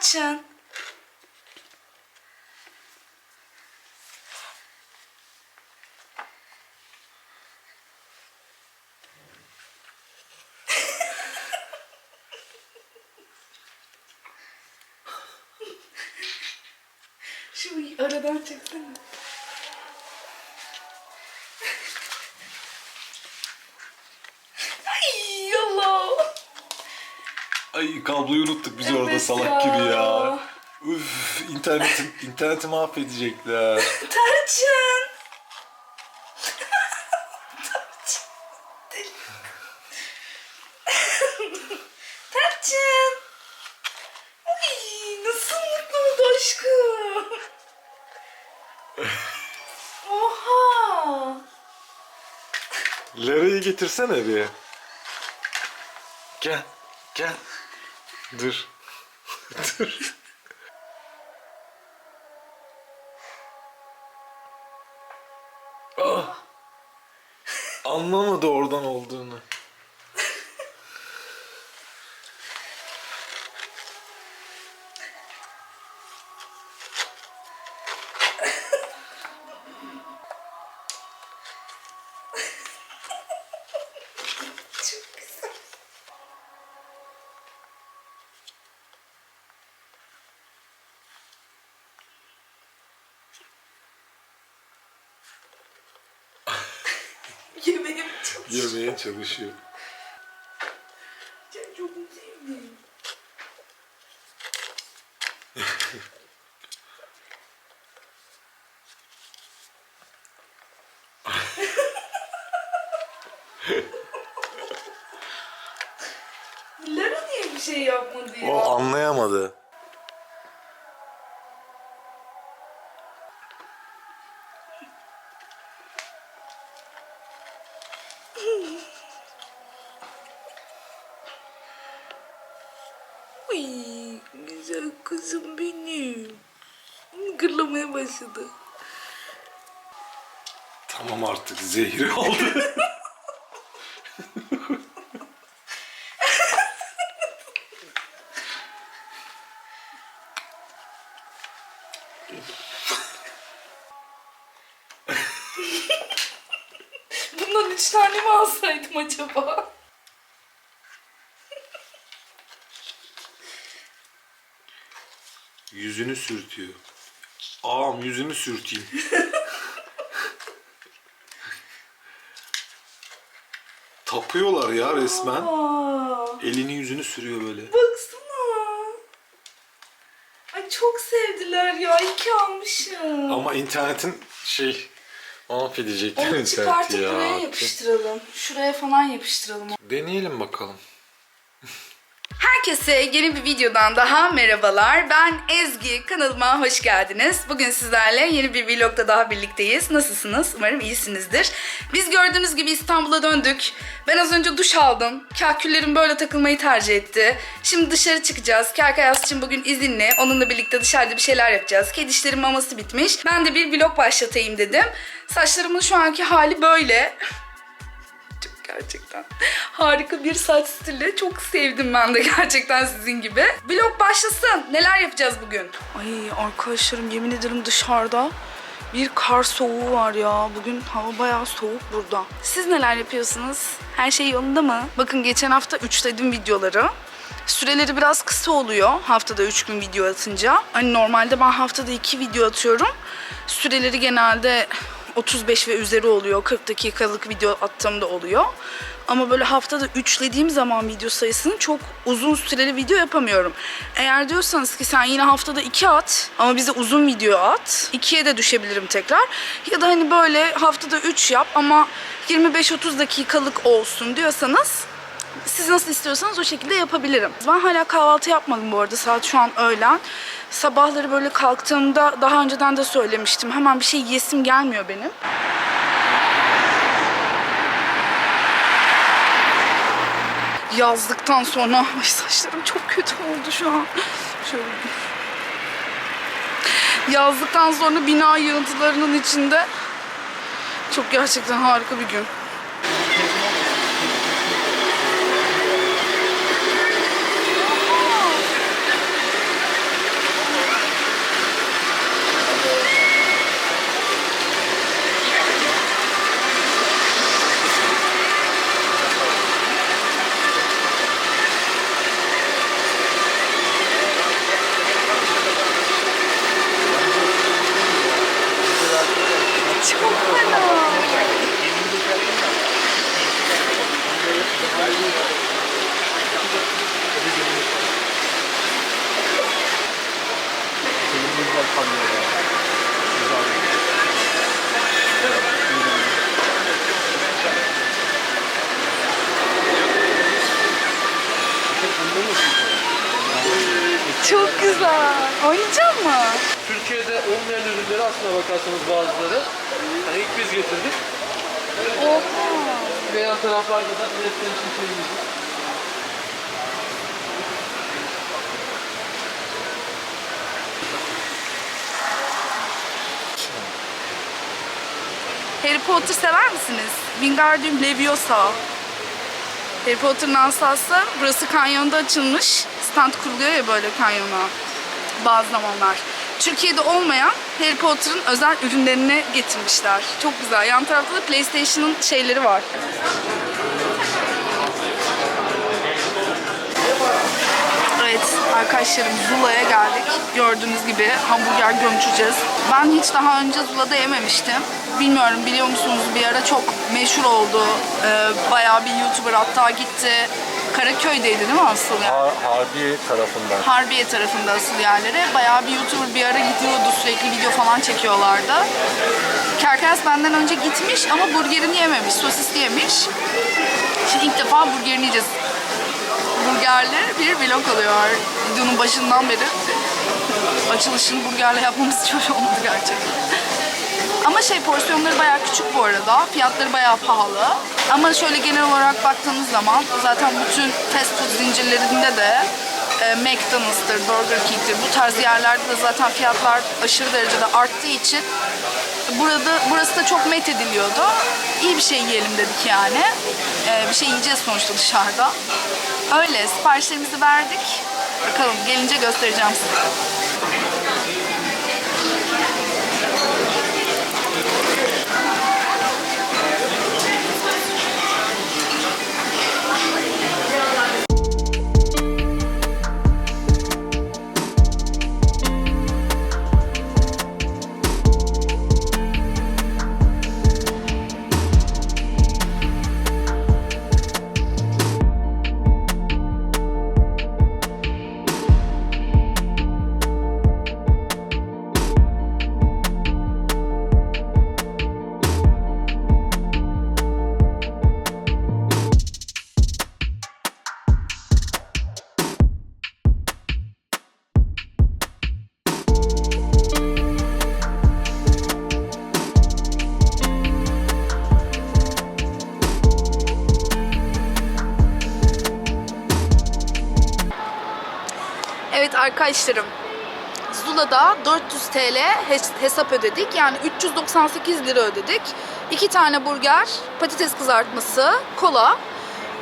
Tarçın. Şu aradan çeksene. Ay Allah. Ay kabloyu unuttuk biz Evet orada salak ya. gibi ya. Üf internetim, interneti mahvedecekler. Tarçın. Tarçın. Tarçın. Ay nasıl mutlu oldu aşkım. Oha. Lara'yı getirsene bir. Gel, gel. Dur. Dur. Ah. Anlamadı oradan olduğunu. Yemeğim çok Yemeye çalışıyor. Sen çok sevdim. Lara niye bir şey yapmadı ya? O anlayamadı. Ay, güzel kızım benim. Gırlamaya başladı. Tamam artık zehri oldu. Bundan üç tane mi alsaydım acaba? Yüzünü sürtüyor. Ağam yüzünü sürteyim. Tapıyorlar ya resmen. Aa, Elini yüzünü sürüyor böyle. baksana. Ay çok sevdiler ya. İki almışım. Ama internetin şey mahvedecek Onu interneti çıkartıp ya. buraya yapıştıralım. Şuraya falan yapıştıralım. Deneyelim bakalım. Herkese yeni bir videodan daha merhabalar. Ben Ezgi. Kanalıma hoş geldiniz. Bugün sizlerle yeni bir vlogda daha birlikteyiz. Nasılsınız? Umarım iyisinizdir. Biz gördüğünüz gibi İstanbul'a döndük. Ben az önce duş aldım. Kahküllerim böyle takılmayı tercih etti. Şimdi dışarı çıkacağız. Kerkayas için bugün izinli. Onunla birlikte dışarıda bir şeyler yapacağız. Kedişlerin maması bitmiş. Ben de bir vlog başlatayım dedim. Saçlarımın şu anki hali böyle. Gerçekten harika bir saç stili. Çok sevdim ben de gerçekten sizin gibi. Vlog başlasın. Neler yapacağız bugün? Ay arkadaşlarım yemin ederim dışarıda bir kar soğuğu var ya. Bugün hava bayağı soğuk burada. Siz neler yapıyorsunuz? Her şey yolunda mı? Bakın geçen hafta üçledim videoları. Süreleri biraz kısa oluyor haftada 3 gün video atınca. Hani normalde ben haftada 2 video atıyorum. Süreleri genelde 35 ve üzeri oluyor. 40 dakikalık video attığımda oluyor. Ama böyle haftada üçlediğim zaman video sayısını çok uzun süreli video yapamıyorum. Eğer diyorsanız ki sen yine haftada iki at ama bize uzun video at. ikiye de düşebilirim tekrar. Ya da hani böyle haftada 3 yap ama 25-30 dakikalık olsun diyorsanız siz nasıl istiyorsanız o şekilde yapabilirim. Ben hala kahvaltı yapmadım bu arada. Saat şu an öğlen. Sabahları böyle kalktığımda daha önceden de söylemiştim. Hemen bir şey yesim gelmiyor benim. Yazdıktan sonra ay saçlarım çok kötü oldu şu an. Şöyle yazdıktan sonra bina yığıntılarının içinde çok gerçekten harika bir gün. Çok fena. Çok güzel. Oynayacak mı? Türkiye'de olmayan ürünleri aslına bakarsanız bazıları yani ilk biz getirdik. Oha. Ve yan taraflarda da PlayStation şeyimiz var. Harry Potter sever misiniz? Wingardium Leviosa. Harry Potter'ın asası. Burası kanyonda açılmış. Stand kuruluyor ya böyle kanyona. Bazı zamanlar. Türkiye'de olmayan Harry Potter'ın özel ürünlerini getirmişler. Çok güzel. Yan tarafta da PlayStation'ın şeyleri var. Evet arkadaşlarım Zula'ya geldik. Gördüğünüz gibi hamburger gömçeceğiz. Ben hiç daha önce Zula'da yememiştim. Bilmiyorum biliyor musunuz bir ara çok meşhur oldu. Ee, bayağı bir YouTuber hatta gitti. Karaköy'deydi değil mi asıl yani? Harbi tarafından. Harbiye tarafında asıl yerleri. Bayağı bir YouTuber bir ara gidiyordu sürekli video falan çekiyorlardı. Kerkes benden önce gitmiş ama burgerini yememiş, sosisli yemiş. Şimdi ilk defa burgerini yiyeceğiz. Burgerli bir vlog alıyor videonun başından beri. Açılışını burgerle yapmamız hoş olmadı gerçekten. Ama şey porsiyonları bayağı küçük bu arada. Fiyatları bayağı pahalı. Ama şöyle genel olarak baktığınız zaman zaten bütün fast food zincirlerinde de e, McDonald's'tır, Burger King'tir bu tarz yerlerde de zaten fiyatlar aşırı derecede arttığı için burada burası da çok met ediliyordu. İyi bir şey yiyelim dedik yani. E, bir şey yiyeceğiz sonuçta dışarıda. Öyle siparişlerimizi verdik. Bakalım gelince göstereceğim size. Arkadaşlarım. Zula'da 400 TL hes- hesap ödedik. Yani 398 lira ödedik. İki tane burger, patates kızartması, kola.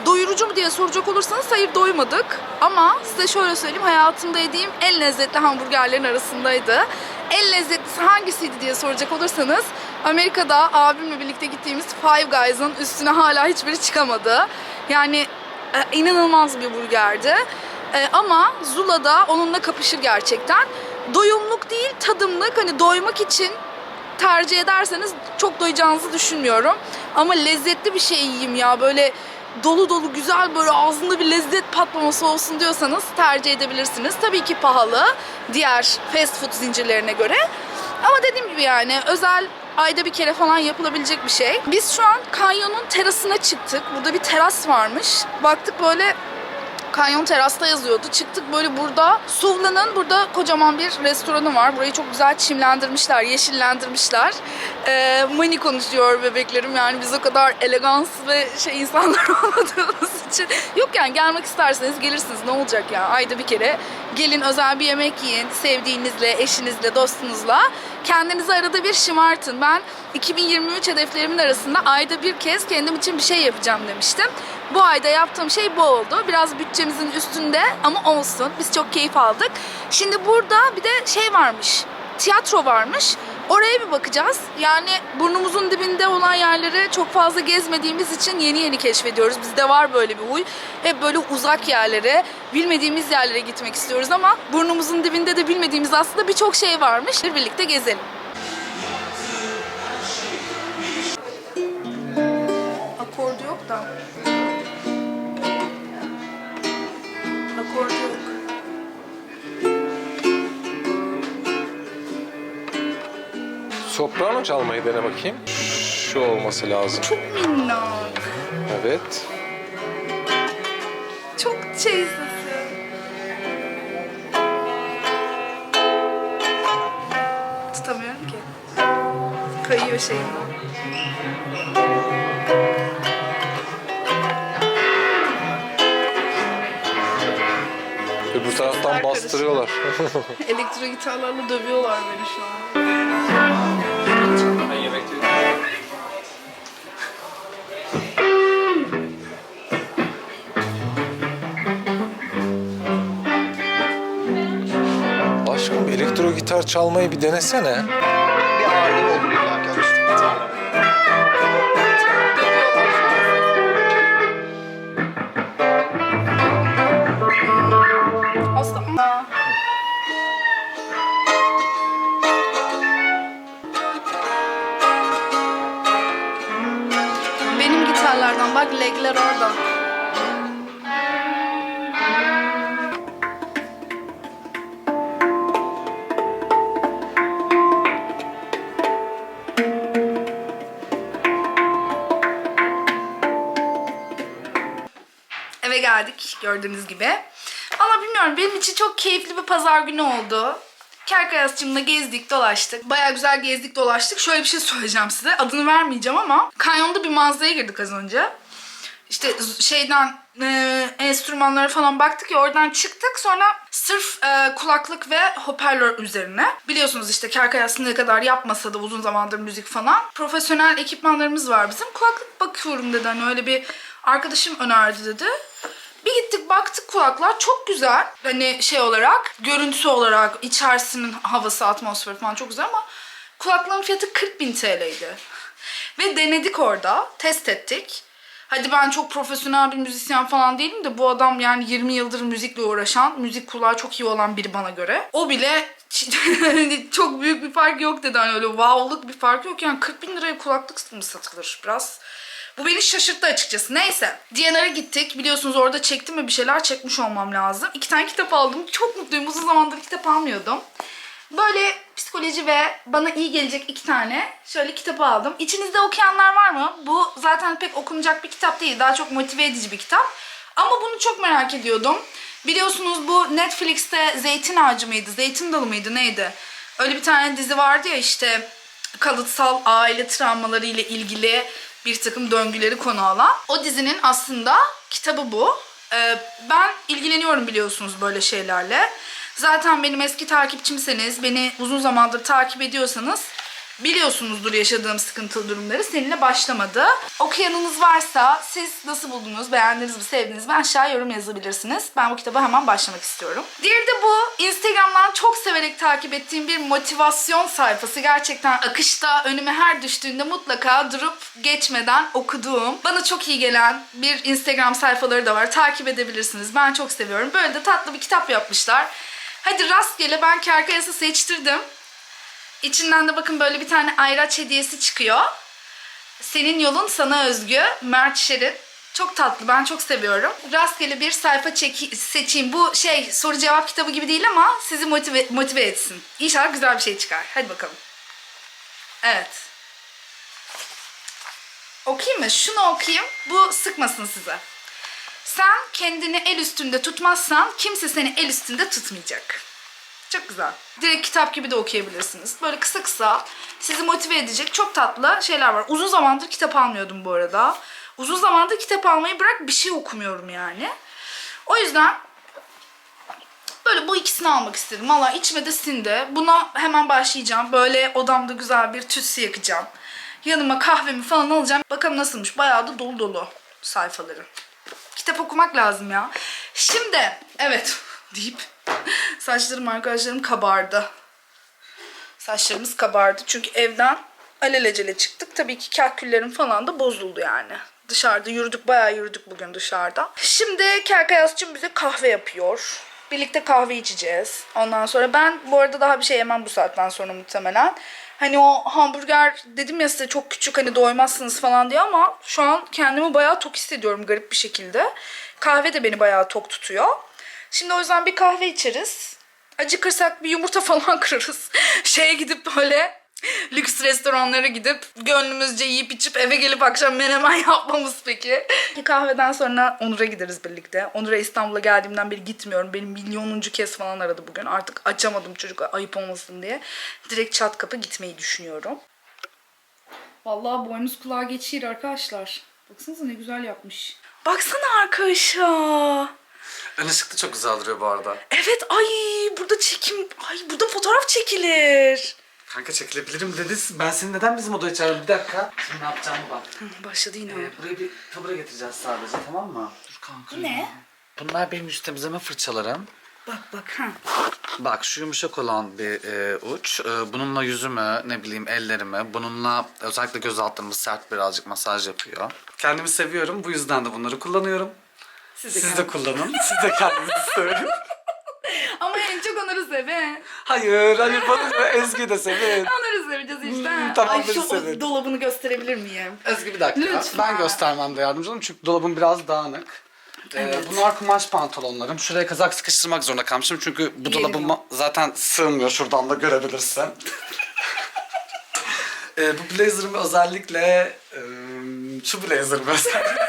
Doyurucu mu diye soracak olursanız hayır doymadık. Ama size şöyle söyleyeyim hayatımda yediğim en lezzetli hamburgerlerin arasındaydı. En lezzetlisi hangisiydi diye soracak olursanız Amerika'da abimle birlikte gittiğimiz Five Guys'ın üstüne hala hiçbiri çıkamadı. Yani e, inanılmaz bir burgerdi. E, ama Zula'da onunla kapışır gerçekten. Doyumluk değil, tadımlık. Hani doymak için tercih ederseniz çok doyacağınızı düşünmüyorum. Ama lezzetli bir şey yiyeyim ya böyle dolu dolu güzel böyle ağzında bir lezzet patlaması olsun diyorsanız tercih edebilirsiniz. Tabii ki pahalı diğer fast food zincirlerine göre. Ama dediğim gibi yani özel ayda bir kere falan yapılabilecek bir şey. Biz şu an kanyonun terasına çıktık. Burada bir teras varmış. Baktık böyle Kanyon terasta yazıyordu. Çıktık böyle burada. Suvla'nın burada kocaman bir restoranı var. Burayı çok güzel çimlendirmişler, yeşillendirmişler. Ee, mani konuşuyor bebeklerim. Yani biz o kadar elegans ve şey insanlar olmadığımız için. Yok yani gelmek isterseniz gelirsiniz. Ne olacak ya? Ayda bir kere gelin özel bir yemek yiyin. Sevdiğinizle, eşinizle, dostunuzla. Kendinizi arada bir şımartın. Ben 2023 hedeflerimin arasında ayda bir kez kendim için bir şey yapacağım demiştim. Bu ayda yaptığım şey bu oldu. Biraz bütçemizin üstünde ama olsun. Biz çok keyif aldık. Şimdi burada bir de şey varmış. Tiyatro varmış. Oraya bir bakacağız. Yani burnumuzun dibinde olan yerleri çok fazla gezmediğimiz için yeni yeni keşfediyoruz. Bizde var böyle bir huy. Hep böyle uzak yerlere, bilmediğimiz yerlere gitmek istiyoruz ama burnumuzun dibinde de bilmediğimiz aslında birçok şey varmış. Birlikte gezelim. Akordu yok da. kod. Soprano çalmayı dene bakayım. Şu olması lazım. Çok minnak. Evet. Çok çeyizli. tutamıyorum ki. Kayıyor şeyim. Taraftan bastırıyorlar. Elektro gitarlarla dövüyorlar beni şu an. Aşkım bir elektro gitar çalmayı bir denesene. Gitarlardan bak legler orada. Eve geldik gördüğünüz gibi. Ama bilmiyorum benim için çok keyifli bir pazar günü oldu. Kerkayasçımla gezdik dolaştık. Baya güzel gezdik dolaştık. Şöyle bir şey söyleyeceğim size. Adını vermeyeceğim ama kanyonda bir mağazaya girdik az önce. İşte şeyden e, enstrümanlara falan baktık ya oradan çıktık. Sonra sırf e, kulaklık ve hoparlör üzerine. Biliyorsunuz işte Kerkayas ne kadar yapmasa da uzun zamandır müzik falan. Profesyonel ekipmanlarımız var bizim. Kulaklık bakıyorum dedi. Hani öyle bir arkadaşım önerdi dedi. Bir gittik baktık kulaklar çok güzel. Hani şey olarak, görüntüsü olarak, içerisinin havası, atmosferi falan çok güzel ama kulaklığın fiyatı 40 bin TL'ydi. Ve denedik orada, test ettik. Hadi ben çok profesyonel bir müzisyen falan değilim de bu adam yani 20 yıldır müzikle uğraşan, müzik kulağı çok iyi olan biri bana göre. O bile çok büyük bir fark yok dedi. Hani öyle wow'luk bir fark yok. Yani 40 bin liraya kulaklık mı satılır? Biraz bu beni şaşırttı açıkçası. Neyse. DNR'a gittik. Biliyorsunuz orada çektim ve bir şeyler çekmiş olmam lazım. İki tane kitap aldım. Çok mutluyum. Uzun zamandır kitap almıyordum. Böyle psikoloji ve bana iyi gelecek iki tane şöyle kitabı aldım. İçinizde okuyanlar var mı? Bu zaten pek okunacak bir kitap değil. Daha çok motive edici bir kitap. Ama bunu çok merak ediyordum. Biliyorsunuz bu Netflix'te Zeytin Ağacı mıydı? Zeytin Dalı mıydı? Neydi? Öyle bir tane dizi vardı ya işte kalıtsal aile travmaları ile ilgili bir takım döngüleri konu alan. O dizinin aslında kitabı bu. Ee, ben ilgileniyorum biliyorsunuz böyle şeylerle. Zaten benim eski takipçimseniz, beni uzun zamandır takip ediyorsanız biliyorsunuzdur yaşadığım sıkıntılı durumları seninle başlamadı. Okuyanınız varsa siz nasıl buldunuz, beğendiniz mi, sevdiniz mi aşağı yorum yazabilirsiniz. Ben bu kitaba hemen başlamak istiyorum. Diğeri de bu. Instagram'dan çok severek takip ettiğim bir motivasyon sayfası. Gerçekten akışta önüme her düştüğünde mutlaka durup geçmeden okuduğum, bana çok iyi gelen bir Instagram sayfaları da var. Takip edebilirsiniz. Ben çok seviyorum. Böyle de tatlı bir kitap yapmışlar. Hadi rastgele ben Kerkayas'ı seçtirdim. İçinden de bakın böyle bir tane ayraç hediyesi çıkıyor. Senin yolun sana özgü. Mert Şerin. Çok tatlı. Ben çok seviyorum. Rastgele bir sayfa çeki- seçeyim. Bu şey soru cevap kitabı gibi değil ama sizi motive, motive etsin. İnşallah güzel bir şey çıkar. Hadi bakalım. Evet. Okuyayım mı? Şunu okuyayım. Bu sıkmasın size. Sen kendini el üstünde tutmazsan kimse seni el üstünde tutmayacak. Çok güzel. Direkt kitap gibi de okuyabilirsiniz. Böyle kısa kısa sizi motive edecek çok tatlı şeyler var. Uzun zamandır kitap almıyordum bu arada. Uzun zamandır kitap almayı bırak bir şey okumuyorum yani. O yüzden böyle bu ikisini almak istedim. Valla içime de sindi. Buna hemen başlayacağım. Böyle odamda güzel bir tütsü yakacağım. Yanıma kahvemi falan alacağım. Bakalım nasılmış. Bayağı da dolu dolu sayfaları. Kitap okumak lazım ya. Şimdi evet deyip saçlarım arkadaşlarım kabardı. Saçlarımız kabardı çünkü evden alelacele çıktık. Tabii ki kahküllerim falan da bozuldu yani. Dışarıda yürüdük bayağı yürüdük bugün dışarıda. Şimdi Kerkayasçım bize kahve yapıyor. Birlikte kahve içeceğiz. Ondan sonra ben bu arada daha bir şey yemem bu saatten sonra muhtemelen. Hani o hamburger dedim ya size çok küçük hani doymazsınız falan diye ama şu an kendimi bayağı tok hissediyorum garip bir şekilde. Kahve de beni bayağı tok tutuyor. Şimdi o yüzden bir kahve içeriz. Acıkırsak bir yumurta falan kırarız. Şeye gidip böyle lüks restoranlara gidip gönlümüzce yiyip içip eve gelip akşam menemen yapmamız peki. Kahveden sonra Onur'a gideriz birlikte. Onur'a İstanbul'a geldiğimden beri gitmiyorum. Benim milyonuncu kez falan aradı bugün. Artık açamadım çocuk ayıp olmasın diye. Direkt çat kapı gitmeyi düşünüyorum. Vallahi boynuz kulağa geçir arkadaşlar. Baksanıza ne güzel yapmış. Baksana arkadaşa. Ön ışık da çok güzel duruyor bu arada. Evet ay burada çekim ay burada fotoğraf çekilir. Kanka çekilebilirim dediniz. Ben seni neden bizim odaya çağırdım? Bir dakika. Şimdi ne yapacağımı bak. Başladı yine. Ee, buraya bir tabure getireceğiz sadece tamam mı? Dur kanka. Bu ne? Bunlar benim yüz temizleme fırçalarım. Bak bak ha. Bak şu yumuşak olan bir e, uç. E, bununla yüzümü, ne bileyim ellerimi, bununla özellikle göz altlarımı sert birazcık masaj yapıyor. Kendimi seviyorum. Bu yüzden de bunları kullanıyorum. Siz Siz de kullanın. Siz de kendinizi sevin. Ama en çok onları sevin. Hayır, hayır bana da Ezgi de sevin. Onları seveceğiz işte. Hmm, tamam, Ay şu sevin. dolabını gösterebilir miyim? Ezgi bir dakika. Lütfen. Ben göstermemde yardımcı olun çünkü dolabım biraz dağınık. Ee, bunlar kumaş pantolonlarım. Şuraya kazak sıkıştırmak zorunda kalmışım çünkü bu Yerim dolabıma zaten sığmıyor şuradan da görebilirsin. ee, bu blazer'ımı özellikle e, şu blazer'ımı özellikle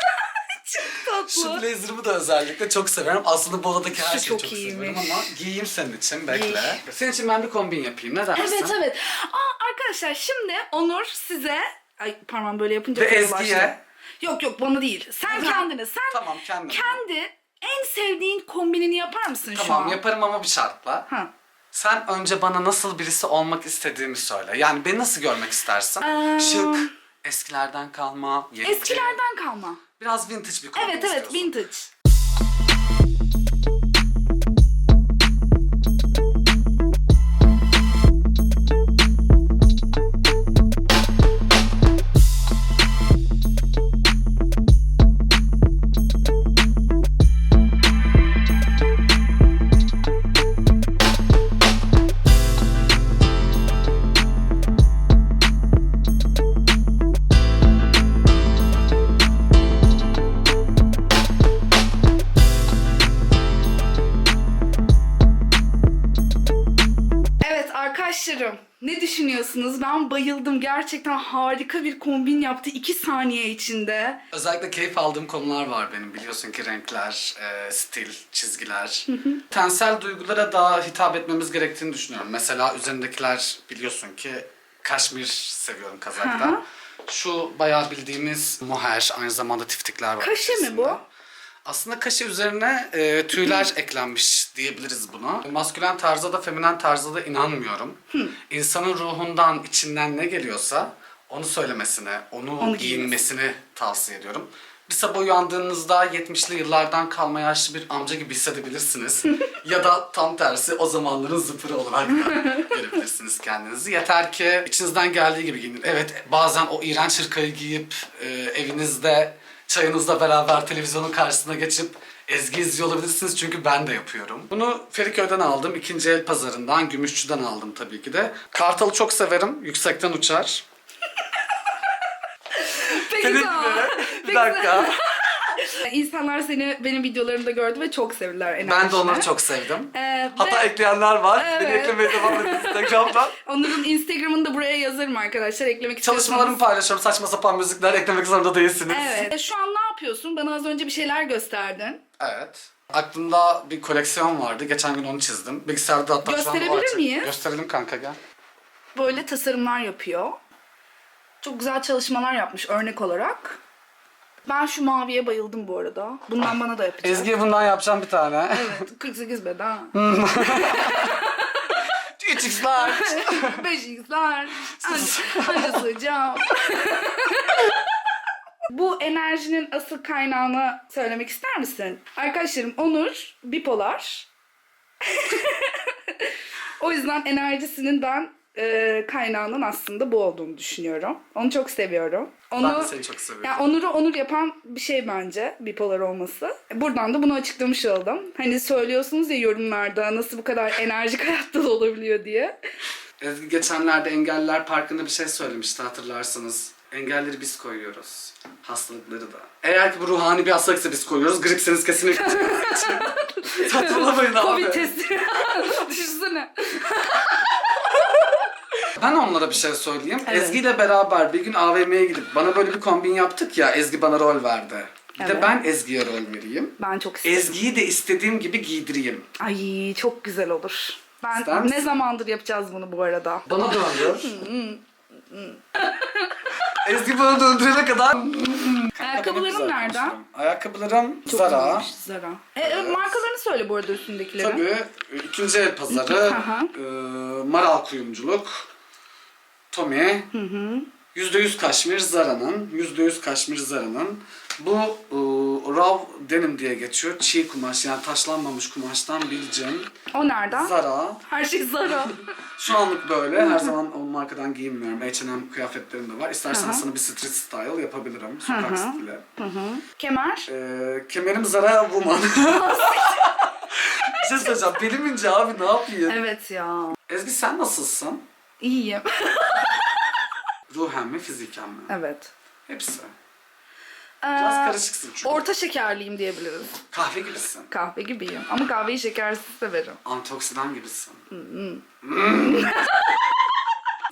şu blazer'ımı da özellikle çok severim. Aslında bu odadaki her Şu şeyi çok çok, iyiymiş. seviyorum ama giyeyim senin için bekle. Senin için ben bir kombin yapayım ne dersin? Evet evet. Aa arkadaşlar şimdi Onur size ay parmağım böyle yapınca Ve Ezgi'ye. Yok yok bana değil. Sen kendine. Sen Tamam, kendime. kendi en sevdiğin kombinini yapar mısın şu an? Tamam yaparım ama bir şartla. Ha. Sen önce bana nasıl birisi olmak istediğimi söyle. Yani beni nasıl görmek istersin? Ee, Şık, eskilerden kalma, yenici. Eskilerden kalma. Biraz vintage bir kombin Evet evet istiyorsun. vintage. Gerçekten harika bir kombin yaptı 2 saniye içinde. Özellikle keyif aldığım konular var benim. Biliyorsun ki renkler, e, stil, çizgiler. Tensel duygulara daha hitap etmemiz gerektiğini düşünüyorum. Mesela üzerindekiler biliyorsun ki kaşmir seviyorum Hı kazakta. Şu bayağı bildiğimiz mohair, aynı zamanda tiftikler var. Kaşe mi içerisinde. bu? Aslında kaşe üzerine e, tüyler eklenmiş diyebiliriz buna. Maskülen tarza da feminen tarza da inanmıyorum. İnsanın ruhundan, içinden ne geliyorsa onu söylemesini, onu, Onu giyinmesini tavsiye ediyorum. Bir sabah uyandığınızda 70'li yıllardan kalma yaşlı bir amca gibi hissedebilirsiniz. ya da tam tersi o zamanların zıpırı olarak da görebilirsiniz kendinizi. Yeter ki içinizden geldiği gibi giyinin. Evet bazen o iğrenç hırkayı giyip e, evinizde çayınızla beraber televizyonun karşısına geçip Ezgi izliyor olabilirsiniz çünkü ben de yapıyorum. Bunu Feriköy'den aldım. ikinci el pazarından, Gümüşçü'den aldım tabii ki de. Kartalı çok severim. Yüksekten uçar. Peki Senin tamam. gibi. Bir Peki, dakika. İnsanlar seni benim videolarımda gördü ve çok sevdiler enerjini. Ben de onları çok sevdim. Ee, Hatta ve ekleyenler var. Beni Evet. eklemeye devam edin Instagram'dan. Onur'un Instagram'ını da buraya yazarım arkadaşlar. Eklemek istiyorsanız. Çalışmalarımı paylaşıyorum. Saçma sapan müzikler eklemek zorunda değilsiniz. Evet. E, Şu an ne yapıyorsun? Bana az önce bir şeyler gösterdin. Evet. Aklımda bir koleksiyon vardı. Geçen gün onu çizdim. Bilgisayarda hatta şu an o Gösterebilir açık. miyiz? Gösterelim kanka gel. Böyle tasarımlar yapıyor. Çok güzel çalışmalar yapmış örnek olarak. Ben şu maviye bayıldım bu arada. Bundan bana da yapacağım. Ezgi'ye bundan yapacağım bir tane. Evet, 48 beden. 3x'lar. 5x'ler. Anca, anca sığacağım. Bu enerjinin asıl kaynağını söylemek ister misin? Arkadaşlarım Onur bipolar. o yüzden enerjisinin ben e, kaynağının aslında bu olduğunu düşünüyorum. Onu çok seviyorum. Onu, Ben de seni çok seviyorum. yani Onur'u Onur yapan bir şey bence bipolar olması. Buradan da bunu açıklamış oldum. Hani söylüyorsunuz ya yorumlarda nasıl bu kadar enerjik hayatta olabiliyor diye. Ezgi geçenlerde Engelliler Parkı'nda bir şey söylemişti hatırlarsanız. Engelleri biz koyuyoruz. Hastalıkları da. Eğer ki bu ruhani bir hastalıksa biz koyuyoruz. Gripseniz kesinlikle Saçmalamayın abi. Covid testi. Düşünsene. Ben onlara bir şey söyleyeyim. Evet. Ezgi ile beraber bir gün AVM'ye gidip bana böyle bir kombin yaptık ya. Ezgi bana rol verdi. Bir de Evet. ben Ezgi'ye rol vereyim. Ben çok isterim. Ezgi'yi de istediğim gibi giydireyim. Ay çok güzel olur. Ben ne zamandır yapacağız bunu bu arada. Bana döndür. Ezgi bana döndürene kadar... Ayakkabıların nereden? Ayakkabılarım Çok Zara. güzelmiş, Zara. E, e, markalarını söyle bu arada üstündekileri. Tabii. ikinci el pazarı. Aha. e, Maral kuyumculuk. Tommy. Yüzde yüz kaşmir Zara'nın. Yüzde yüz kaşmir Zara'nın. Bu e, raw denim diye geçiyor. Çiğ kumaş yani taşlanmamış kumaştan bileceğim. O nereden? Zara. Her şey Zara. Şu anlık böyle. Her zaman o markadan giyinmiyorum. H&M kıyafetlerim de var. İstersen Aha. sana bir street style yapabilirim. Sokak stili. Kemer. Ee, kemerim Zara Woman. bir şey söyleyeceğim. Belim ince abi ne yapayım? Evet ya. Ezgi sen nasılsın? İyiyim. Ruhen mi fiziken mi? evet. Hepsi. Ee, Biraz karışıksın çünkü. orta şekerliyim diyebiliriz. Kahve gibisin. Kahve gibiyim. Ama kahveyi şekersiz severim. Antioksidan gibisin.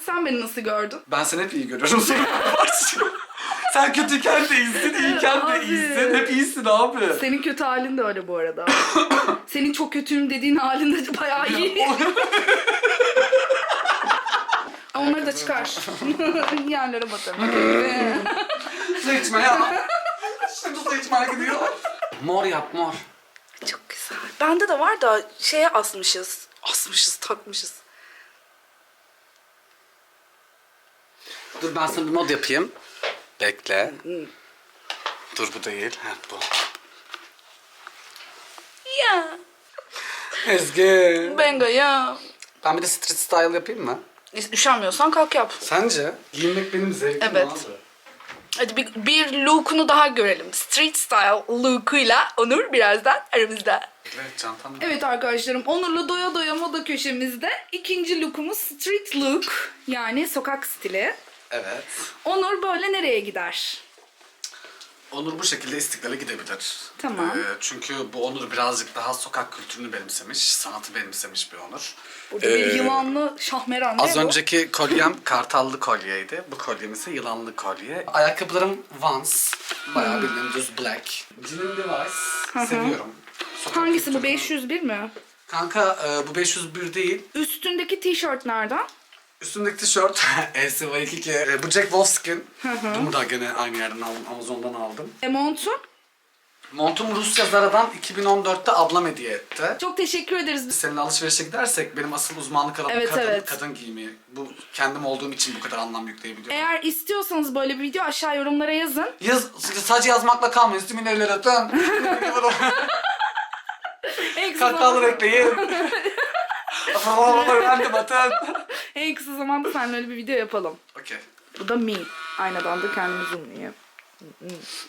Sen beni nasıl gördün? Ben seni hep iyi görüyorum. sen kötüyken de iyisin, iyiyken de Abi. iyisin. Hep iyisin abi. Senin kötü halin de öyle bu arada. Senin çok kötüyüm dediğin halin de bayağı iyi. Ama Onları da çıkar. Yerlere batarım. Su içme ya. Su içmeye gidiyor. Mor yap mor. Çok güzel. Bende de var da şeye asmışız. Asmışız, takmışız. Dur ben sana bir mod yapayım. Bekle. Dur bu değil. Heh, bu. Ya. Ezgi. Benga ya. Ben bir de street style yapayım mı? Üşenmiyorsan kalk yap. Sence? Giyinmek benim zevkim Evet. abi. Hadi bir, bir look'unu daha görelim. Street style look'uyla Onur birazdan aramızda. Evet çantam. Evet arkadaşlarım Onur'la doya doya moda köşemizde ikinci look'umuz street look. Yani sokak stili. Evet. Onur böyle nereye gider? Onur bu şekilde istiklale gidebilir. Tamam. Ee, çünkü bu Onur birazcık daha sokak kültürünü benimsemiş, sanatı benimsemiş bir Onur. Burada bir Ee, yılanlı şahmeran. Az ne bu? önceki kolyem kartallı kolyeydi. Bu kolyem ise yılanlı kolye. Ayakkabılarım Vans. Bayağı bildiğin düz black. Jean Levi's. Seviyorum. Sokak Hangisi bu kültürünü. 501 mi? Kanka e, bu 501 değil. Üstündeki tişört nereden? Üstümdeki tişört LCY2 e, bu Jack Wolfskin. Bunu da gene aynı yerden aldım. Amazon'dan aldım. E montun? Montum Rusya Zara'dan 2014'te ablam hediye etti. Çok teşekkür ederiz. Seninle alışverişe gidersek benim asıl uzmanlık alanım Evet, kadın, evet. kadın giyimi. Bu kendim olduğum için bu kadar anlam yükleyebiliyorum. Eğer istiyorsanız böyle bir video aşağı yorumlara yazın. Yaz, sadece yazmakla kalmayın. Üstümün evleri atın. Kısa, Kakkalı zamanda, bekleyin. Öğrendim atın. En kısa zamanda seninle öyle bir video yapalım. Okey. Bu da me. Aynadan da kendimi zoomlayayım.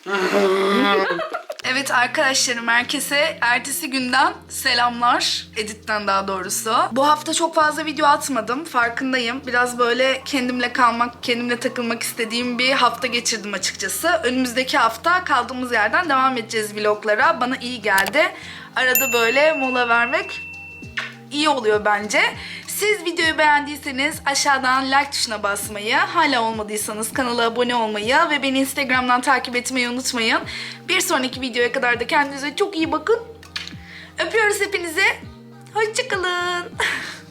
evet arkadaşlarım herkese ertesi günden selamlar. Editten daha doğrusu. Bu hafta çok fazla video atmadım. Farkındayım. Biraz böyle kendimle kalmak, kendimle takılmak istediğim bir hafta geçirdim açıkçası. Önümüzdeki hafta kaldığımız yerden devam edeceğiz vloglara. Bana iyi geldi. Arada böyle mola vermek iyi oluyor bence. Siz videoyu beğendiyseniz aşağıdan like tuşuna basmayı, hala olmadıysanız kanala abone olmayı ve beni Instagram'dan takip etmeyi unutmayın. Bir sonraki videoya kadar da kendinize çok iyi bakın. Öpüyoruz hepinizi. Hoşçakalın.